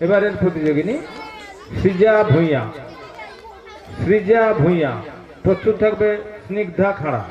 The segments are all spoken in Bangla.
এবারের প্রতিযোগিনী সৃজা ভূঁইয়া। সৃজা ভূঁইয়া। প্রস্তুত থাকবে স্নিগ্ধা খাড়া।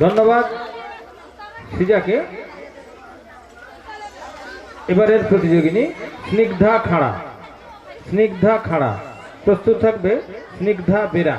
ধন্যবাদ সিজাকে। এবারের প্রতিযোগিনী স্নিগ্ধা খাড়া। স্নিগ্ধা খাড়া। প্রস্তুত থাকবে স্নিগ্ধা বেরা।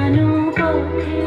জানো পথে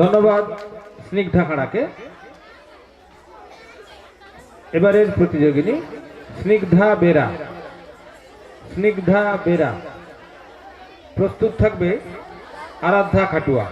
ধন্যবাদ স্নিগ্ধা খাড়াকে এবারের প্রতিযোগিনী স্নিগ্ধা বেরা। স্নিগ্ধা বেরা। প্রস্তুত থাকবে আরাধ্যা খাটুয়া।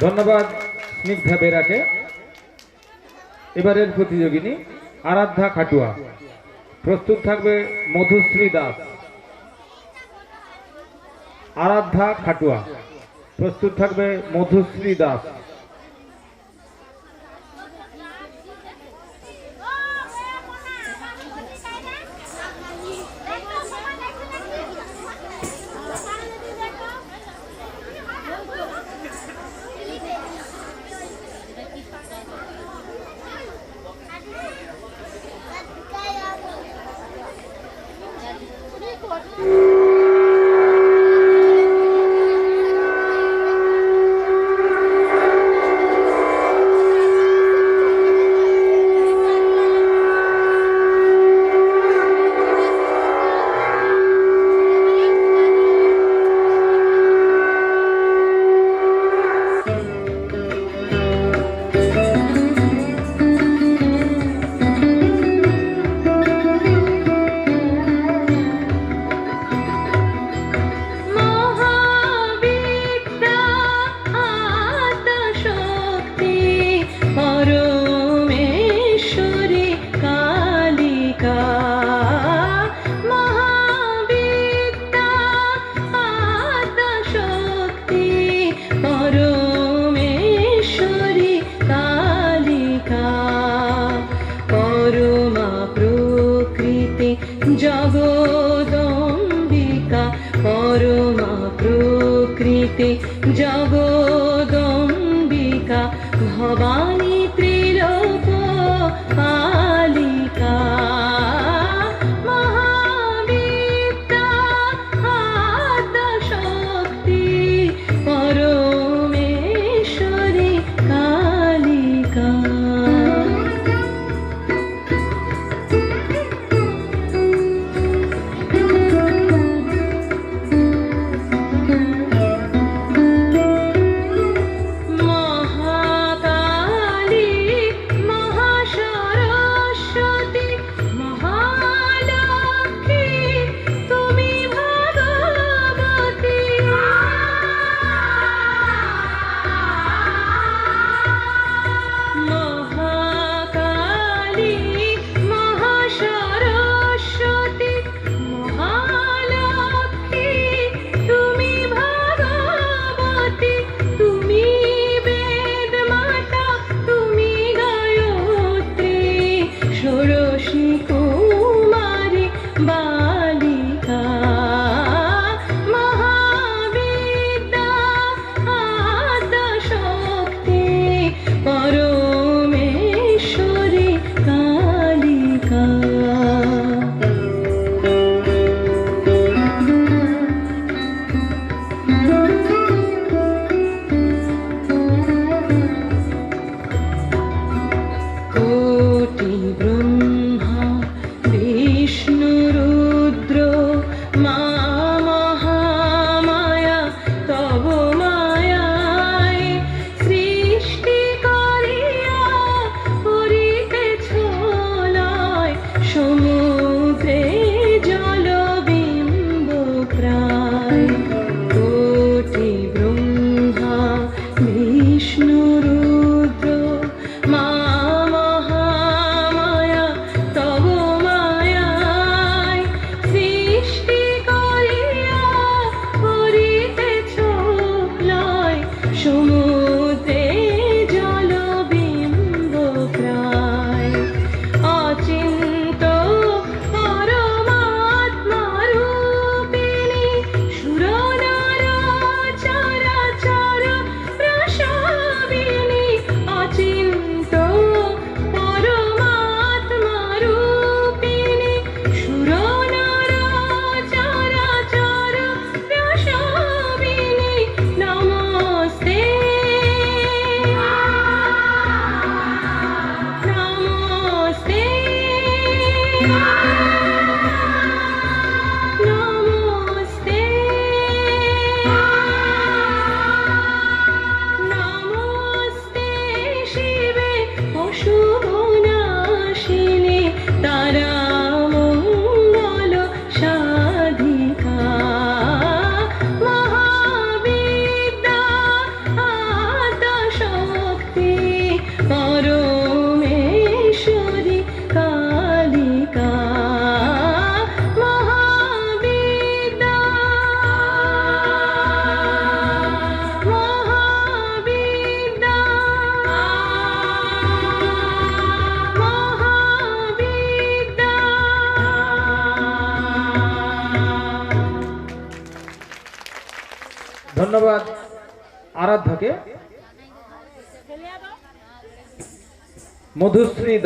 ধন্যবাদ স্নিগ্ধা বেরাকে। এবারের প্রতিযোগিনী আরাধ্যা খাটুয়া। প্রস্তুত থাকবে মধুশ্রী দাস। আরাধ্যা খাটুয়া। প্রস্তুত থাকবে মধুশ্রী দাস।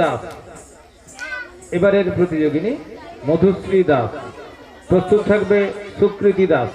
দাস। এবারের প্রতিযোগিনী মধুশ্রী দাস। প্রস্তুত থাকবে সুকৃতি দাস।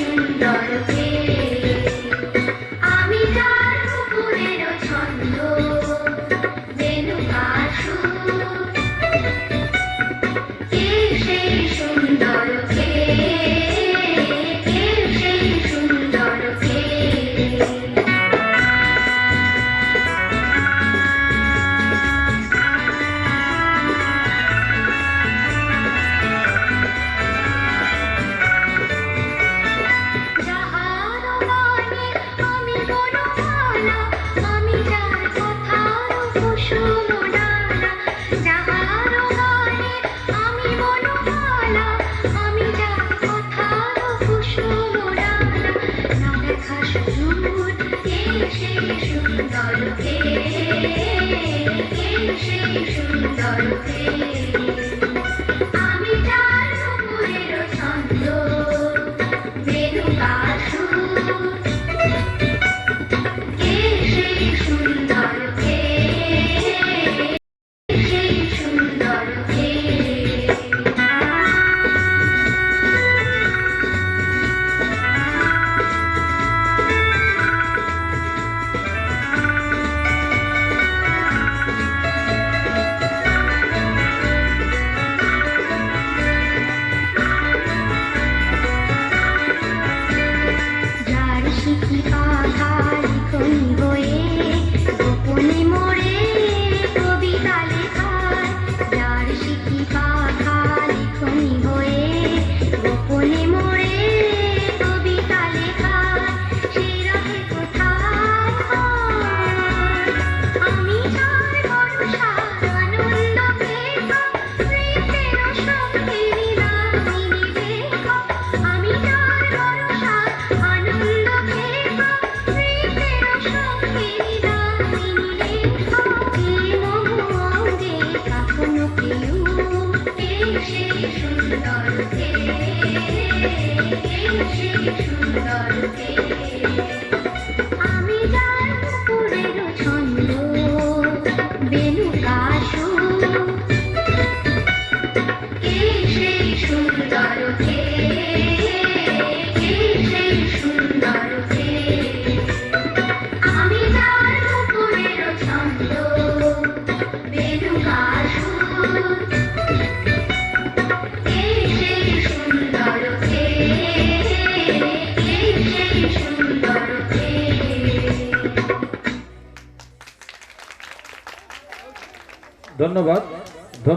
सुंदर 不舍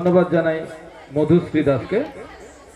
ধন্যবাদ জানাই মধুশ্রী দাসকে।